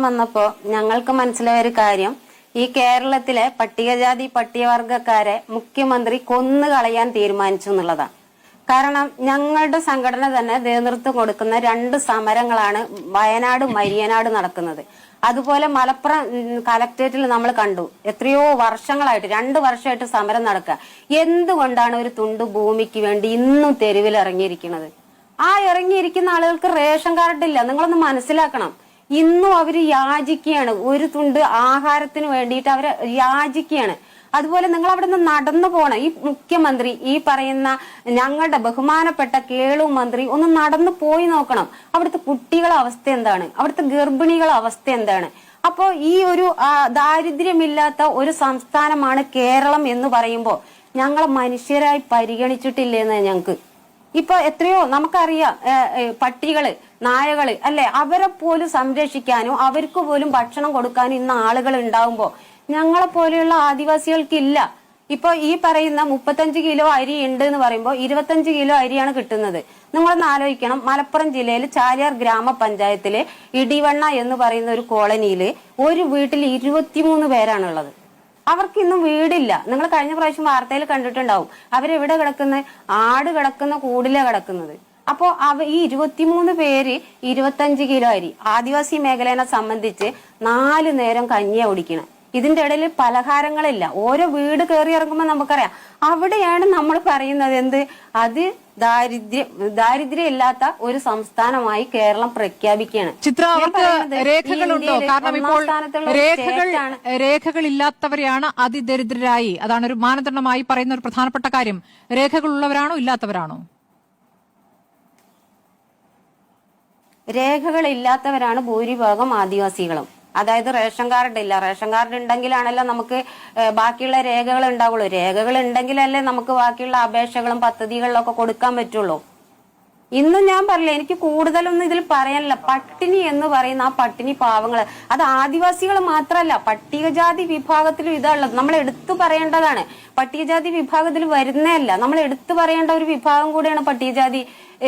വന്നപ്പോ ഞങ്ങൾക്ക് മനസ്സിലായ ഒരു കാര്യം. ഈ കേരളത്തിലെ പട്ടികജാതി പട്ടികവർഗക്കാരെ മുഖ്യമന്ത്രി കൊന്നു കളയാൻ തീരുമാനിച്ചു എന്നുള്ളതാണ്. കാരണം ഞങ്ങളുടെ സംഘടന തന്നെ നേതൃത്വം കൊടുക്കുന്ന രണ്ട് സമരങ്ങളാണ് വയനാട് മരിയനാട് നടക്കുന്നത്. അതുപോലെ മലപ്പുറം കലക്ട്രേറ്റിൽ നമ്മൾ കണ്ടു. എത്രയോ വർഷങ്ങളായിട്ട് രണ്ട് വർഷമായിട്ട് സമരം നടക്കുക. എന്തുകൊണ്ടാണ് ഒരു തുണ്ട് ഭൂമിക്ക് വേണ്ടി ഇന്നും തെരുവിൽ ഇറങ്ങിയിരിക്കുന്നത് ആ ഇറങ്ങിയിരിക്കുന്ന ആളുകൾക്ക് റേഷൻ കാർഡ് ഇല്ല നിങ്ങളൊന്ന് മനസ്സിലാക്കണം. ഇന്നും അവർ യാചിക്കുകയാണ്. ഒരു തുണ്ട് ആഹാരത്തിന് വേണ്ടിയിട്ട് അവർ യാചിക്കുകയാണ്. അതുപോലെ നിങ്ങൾ അവിടെ നിന്ന് നടന്നു പോണം. ഈ മുഖ്യമന്ത്രി ഈ പറയുന്ന ഞങ്ങളുടെ ബഹുമാനപ്പെട്ട കേളു മന്ത്രി ഒന്ന് നടന്നു പോയി നോക്കണം. അവിടുത്തെ കുട്ടികളെ അവസ്ഥ എന്താണ്? അവിടുത്തെ ഗർഭിണികളെ അവസ്ഥ എന്താണ്? അപ്പോ ഈ ഒരു ദാരിദ്ര്യമില്ലാത്ത ഒരു സംസ്ഥാനമാണ് കേരളം എന്ന് പറയുമ്പോൾ ഞങ്ങളെ മനുഷ്യരായി പരിഗണിച്ചിട്ടില്ലെന്ന് ഞങ്ങൾക്ക് ഇപ്പൊ എത്രയോ നമുക്കറിയാം പട്ടികൾ നായകൾ അല്ലെ? അവരെ പോലും സംരക്ഷിക്കാനും അവർക്ക് പോലും ഭക്ഷണം കൊടുക്കാനും ഇന്ന് ആളുകൾ ഉണ്ടാവുമ്പോ ഞങ്ങളെ പോലെയുള്ള ആദിവാസികൾക്കില്ല. ഇപ്പൊ ഈ പറയുന്ന മുപ്പത്തഞ്ച് കിലോ അരി ഉണ്ട് എന്ന് പറയുമ്പോൾ ഇരുപത്തഞ്ച് കിലോ അരിയാണ് കിട്ടുന്നത്. നിങ്ങളൊന്ന് ആലോചിക്കണം. മലപ്പുറം ജില്ലയിൽ ചാലിയാർ ഗ്രാമപഞ്ചായത്തിലെ ഇടിവണ്ണ എന്ന് പറയുന്ന ഒരു കോളനിയിൽ ഒരു വീട്ടിൽ ഇരുപത്തിമൂന്ന് പേരാണുള്ളത്. അവർക്ക് ഇന്നും വീടില്ല. നിങ്ങൾ കഴിഞ്ഞ പ്രാവശ്യം വാർത്തയിൽ കണ്ടിട്ടുണ്ടാവും. അവരെവിടെ കിടക്കുന്ന? ആട് കിടക്കുന്ന കൂടില കിടക്കുന്നത്. അപ്പോ അവ ഈ ഇരുപത്തിമൂന്ന് പേര് ഇരുപത്തഞ്ച് കിലോ അരി. ആദിവാസി മേഖലയെ സംബന്ധിച്ച് നാല് നേരം കഞ്ഞിയ ഓടിക്കണം ഇതിന്റെ ഇടയിൽ പലഹാരങ്ങളില്ല. ഓരോ വീട് കയറി ഇറങ്ങുമ്പോൾ നമുക്കറിയാം. അവിടെയാണ് നമ്മൾ പറയുന്നത് എന്ത്? അത് ദാരിദ്ര്യം ദാരിദ്ര്യമില്ലാത്ത ഒരു സംസ്ഥാനമായി കേരളം പ്രഖ്യാപിക്കുകയാണ്. ചിത്ര അവർക്ക് രേഖകളുണ്ടോ? കാരണം ഇപ്പോൾ രേഖകൾ രേഖകൾ ഇല്ലാത്തവരെയാണ് രേഖകളില്ലാത്തവരെയാണ് അതിദരിദ്രരായി. അതാണ് ഒരു മാനദണ്ഡമായി പറയുന്ന ഒരു പ്രധാനപ്പെട്ട കാര്യം. രേഖകളുള്ളവരാണോ ഇല്ലാത്തവരാണോ? രേഖകളില്ലാത്തവരാണ് ഭൂരിഭാഗം ആദിവാസികളും. അതായത് റേഷൻ കാർഡ് ഇല്ല. റേഷൻ കാർഡ് ഉണ്ടെങ്കിലാണല്ലോ നമുക്ക് ബാക്കിയുള്ള രേഖകൾ ഉണ്ടാവുള്ളൂ. രേഖകൾ ഉണ്ടെങ്കിലല്ലേ നമുക്ക് ബാക്കിയുള്ള അപേക്ഷകളും പദ്ധതികളിലൊക്കെ കൊടുക്കാൻ പറ്റുള്ളൂ. ഇന്നും ഞാൻ പറയില്ല എനിക്ക് കൂടുതലൊന്നും ഇതിൽ പറയാനില്ല. പട്ടിണി എന്ന് പറയുന്ന ആ പട്ടിണി പാവങ്ങൾ അത് ആദിവാസികൾ മാത്രമല്ല പട്ടികജാതി വിഭാഗത്തിലും ഇതാണുള്ളത് നമ്മൾ എടുത്തു പറയേണ്ടതാണ്. പട്ടികജാതി വിഭാഗത്തിൽ വരുന്നതല്ല നമ്മൾ എടുത്തു പറയേണ്ട ഒരു വിഭാഗം കൂടിയാണ് പട്ടികജാതി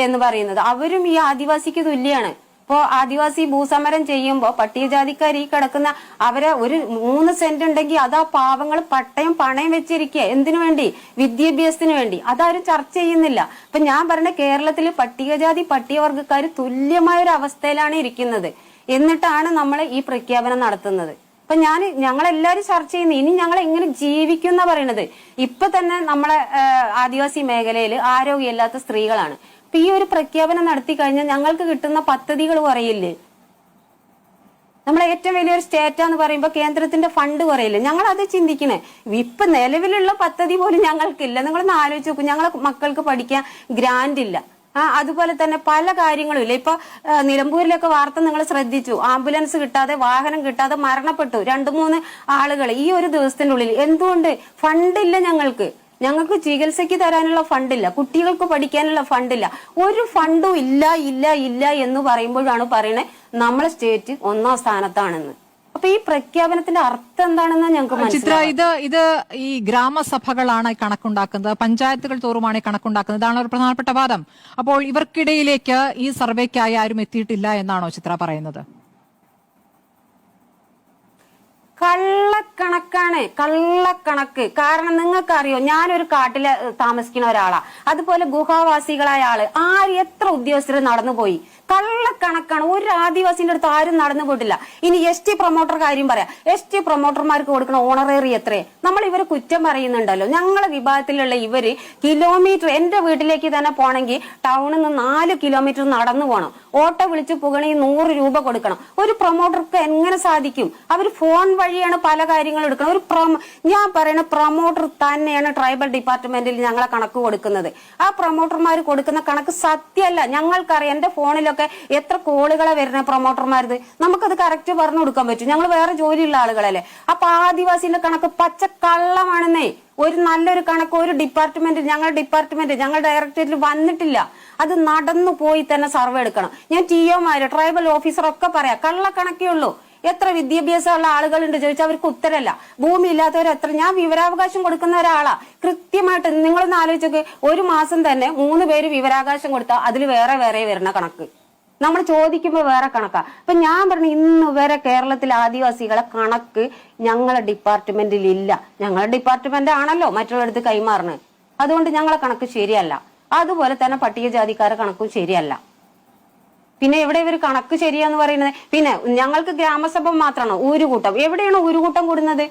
എന്ന് പറയുന്നത്. അവരും ഈ ആദിവാസിക്ക് തുല്യാണ്. ഇപ്പോ ആദിവാസി ഭൂസമരം ചെയ്യുമ്പോൾ പട്ടികജാതിക്കാർ ഈ കിടക്കുന്ന അവരെ ഒരു മൂന്ന് സെന്റ് ഉണ്ടെങ്കിൽ അതാ പാവങ്ങൾ പട്ടയം പണയം വെച്ചിരിക്കുക എന്തിനു വേണ്ടി? വിദ്യാഭ്യാസത്തിന് വേണ്ടി. അതാരും ചർച്ച ചെയ്യുന്നില്ല. അപ്പൊ ഞാൻ പറഞ്ഞ കേരളത്തിൽ പട്ടികജാതി പട്ടികവർഗക്കാർ തുല്യമായ ഒരു അവസ്ഥയിലാണ് ഇരിക്കുന്നത്. എന്നിട്ടാണ് നമ്മൾ ഈ പ്രഖ്യാപനം നടത്തുന്നത്. ഇപ്പൊ ഞാൻ ഞങ്ങളെല്ലാരും ചർച്ച ചെയ്യുന്നു. ഇനി ഞങ്ങൾ എങ്ങനെ ജീവിക്കും എന്നാ പറയണത്? ഇപ്പൊ തന്നെ നമ്മളെ ആദിവാസി മേഖലയിൽ ആരോഗ്യമില്ലാത്ത സ്ത്രീകളാണ്. അപ്പൊ ഈ ഒരു പ്രഖ്യാപനം നടത്തി കഴിഞ്ഞാൽ ഞങ്ങൾക്ക് കിട്ടുന്ന പദ്ധതികൾ കുറയില്ലേ? നമ്മളെ ഏറ്റവും വലിയൊരു സ്റ്റേറ്റ് എന്ന് പറയുമ്പോൾ കേന്ദ്രത്തിന്റെ ഫണ്ട് കുറയില്ല? ഞങ്ങൾ അത് ചിന്തിക്കണേ. ഇപ്പൊ നിലവിലുള്ള പദ്ധതി പോലും ഞങ്ങൾക്കില്ല. നിങ്ങളൊന്ന് ആലോചിച്ച് നോക്കൂ. ഞങ്ങളെ മക്കൾക്ക് പഠിക്കാൻ ഗ്രാൻഡ് ഇല്ല. ആ അതുപോലെ തന്നെ പല കാര്യങ്ങളും ഇല്ല. ഇപ്പൊ നിലമ്പൂരിലൊക്കെ വാർത്ത നിങ്ങൾ ശ്രദ്ധിച്ചു. ആംബുലൻസ് കിട്ടാതെ വാഹനം കിട്ടാതെ മരണപ്പെട്ടു. രണ്ടു മൂന്ന് ആളുകൾ ഈ ഒരു ദിവസത്തിനുള്ളിൽ. എന്തുകൊണ്ട്? ഫണ്ടില്ല ഞങ്ങൾക്ക്. ഞങ്ങൾക്ക് ചികിത്സയ്ക്ക് തരാനുള്ള ഫണ്ടില്ല. കുട്ടികൾക്ക് പഠിക്കാനുള്ള ഫണ്ടില്ല. ഒരു ഫണ്ടും ഇല്ല ഇല്ല ഇല്ല എന്ന് പറയുമ്പോഴാണ് പറയണേ നമ്മളെ സ്റ്റേറ്റ് ഒന്നാം സ്ഥാനത്താണെന്ന്. അപ്പൊ ഈ പ്രഖ്യാപനത്തിന്റെ അർത്ഥം എന്താണെന്ന് ഞങ്ങൾക്ക് ചിത്ര ഇത് ഇത് ഈ ഗ്രാമസഭകളാണ് കണക്കുണ്ടാക്കുന്നത്. പഞ്ചായത്തുകൾ തോറുമാണ് കണക്കുണ്ടാക്കുന്നത്. ഇതാണ് ഒരു പ്രധാനപ്പെട്ട വാദം. അപ്പോൾ ഇവർക്കിടയിലേക്ക് ഈ സർവേക്കായി ആരും എത്തിയിട്ടില്ല എന്നാണോ ചിത്ര പറയുന്നത്? കള്ളക്കണക്കാണ് കള്ളക്കണക്ക്. കാരണം നിങ്ങൾക്കറിയോ ഞാനൊരു കാട്ടിൽ താമസിക്കുന്ന ഒരാളാ. അതുപോലെ ഗുഹാവാസികളായ ആൾ ആര് എത്ര ഉദ്യോഗസ്ഥർ നടന്നുപോയി? കള്ളക്കണക്കാണ്. ഒരു ആദിവാസിന്റെ അടുത്ത് ആരും നടന്നു പോയിട്ടില്ല. ഇനി എസ് ടി പ്രൊമോട്ടർ കാര്യം പറയാം. എസ് ടി പ്രൊമോട്ടർമാർക്ക് കൊടുക്കുന്ന ഓണറേറി എത്രേ നമ്മൾ ഇവർ കുറ്റം പറയുന്നുണ്ടല്ലോ. ഞങ്ങളെ വിഭാഗത്തിലുള്ള ഇവർ കിലോമീറ്റർ എന്റെ വീട്ടിലേക്ക് തന്നെ പോണെങ്കിൽ ടൗണിൽ നിന്ന് നാല് കിലോമീറ്റർ നടന്നു പോകണം. ഓട്ടോ വിളിച്ച് പോകണമെങ്കിൽ നൂറ് രൂപ കൊടുക്കണം. ഒരു പ്രൊമോട്ടർക്ക് എങ്ങനെ സാധിക്കും? അവർ ഫോൺ വഴിയാണ് പല കാര്യങ്ങളും എടുക്കണം ഒരു ഞാൻ പറയുന്ന പ്രൊമോട്ടർ തന്നെയാണ് ട്രൈബൽ ഡിപ്പാർട്ട്മെന്റിൽ ഞങ്ങളെ കണക്ക് കൊടുക്കുന്നത്. ആ പ്രൊമോട്ടർമാർ കൊടുക്കുന്ന കണക്ക് സത്യമല്ല. ഞങ്ങൾക്കറിയാം. എന്റെ ഫോണിലൊക്കെ എത്ര കോളുകളെ വരുന്ന പ്രൊമോട്ടർമാരത് നമുക്കത് കറക്റ്റ് പറഞ്ഞു കൊടുക്കാൻ പറ്റും. ഞങ്ങൾ വേറെ ജോലിയുള്ള ആളുകളല്ലേ. അപ്പൊ ആദിവാസിന്റെ കണക്ക് പച്ച കള്ളമാണെന്നേ ഒരു നല്ലൊരു കണക്ക് ഒരു ഡിപ്പാർട്ട്മെന്റ് ഞങ്ങളുടെ ഡിപ്പാർട്ട്മെന്റ് ഞങ്ങളുടെ ഡയറക്ടറേറ്റിൽ വന്നിട്ടില്ല. അത് നടന്നു പോയി തന്നെ സർവേ എടുക്കണം. ഞാൻ ടി ഒമാര് ട്രൈബൽ ഓഫീസർ ഒക്കെ പറയാം. കള്ളക്കണക്കേ ഉള്ളൂ. എത്ര വിദ്യാഭ്യാസമുള്ള ആളുകളുണ്ട് ചോദിച്ചാൽ അവർക്ക് ഉത്തരല്ല. ഭൂമി ഇല്ലാത്തവർ എത്ര? ഞാൻ വിവരാവകാശം കൊടുക്കുന്ന ഒരാളാ. കൃത്യമായിട്ട് നിങ്ങളൊന്ന് ആലോചിച്ചൊക്കെ. ഒരു മാസം തന്നെ മൂന്ന് പേര് വിവരാവകാശം കൊടുത്താൽ അതിൽ വേറെ വേറെ വരുന്ന കണക്ക്. നമ്മൾ ചോദിക്കുമ്പോൾ വേറെ കണക്കാ. അപ്പൊ ഞാൻ പറഞ്ഞു ഇന്ന് വരെ കേരളത്തിലെ ആദിവാസികളെ കണക്ക് ഞങ്ങളുടെ ഡിപ്പാർട്ട്മെന്റിൽ ഇല്ല. ഞങ്ങളുടെ ഡിപ്പാർട്ട്മെന്റ് ആണല്ലോ മറ്റുള്ളവർക്ക് കൈമാറുന്നത് അതുകൊണ്ട് ഞങ്ങളെ കണക്ക് ശരിയല്ല. അതുപോലെ തന്നെ പട്ടികജാതിക്കാരെ കണക്കും ശരിയല്ല. പിന്നെ എവിടെ ഇവർ കണക്ക് ശരിയാന്ന് പറയുന്നത്? പിന്നെ ഞങ്ങൾക്ക് ഗ്രാമസഭ മാത്രമാണോ? ഊരുകൂട്ടം എവിടെയാണ് ഊരുകൂട്ടം കൂടുന്നത്?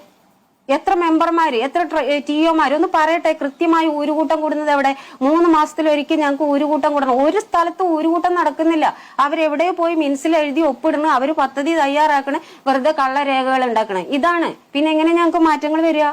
എത്ര മെമ്പർമാര് എത്ര ടി ഒമാര് ഒന്ന് പറയട്ടെ കൃത്യമായി ഒരു കൂട്ടം കൂടുന്നത് എവിടെ? മൂന്ന് മാസത്തിലൊരിക്കൽ ഞങ്ങൾക്ക് ഒരു കൂട്ടം കൂടണം. ഒരു സ്ഥലത്ത് ഊരുകൂട്ടം നടക്കുന്നില്ല. അവരെവിടെ പോയി മിൻസിൽ എഴുതി ഒപ്പിടണം അവർ പദ്ധതി തയ്യാറാക്കണേ വെറുതെ കള്ളരേഖകൾ ഉണ്ടാക്കണേ. ഇതാണ്. പിന്നെ എങ്ങനെ ഞങ്ങൾക്ക് മാറ്റങ്ങൾ വരിക?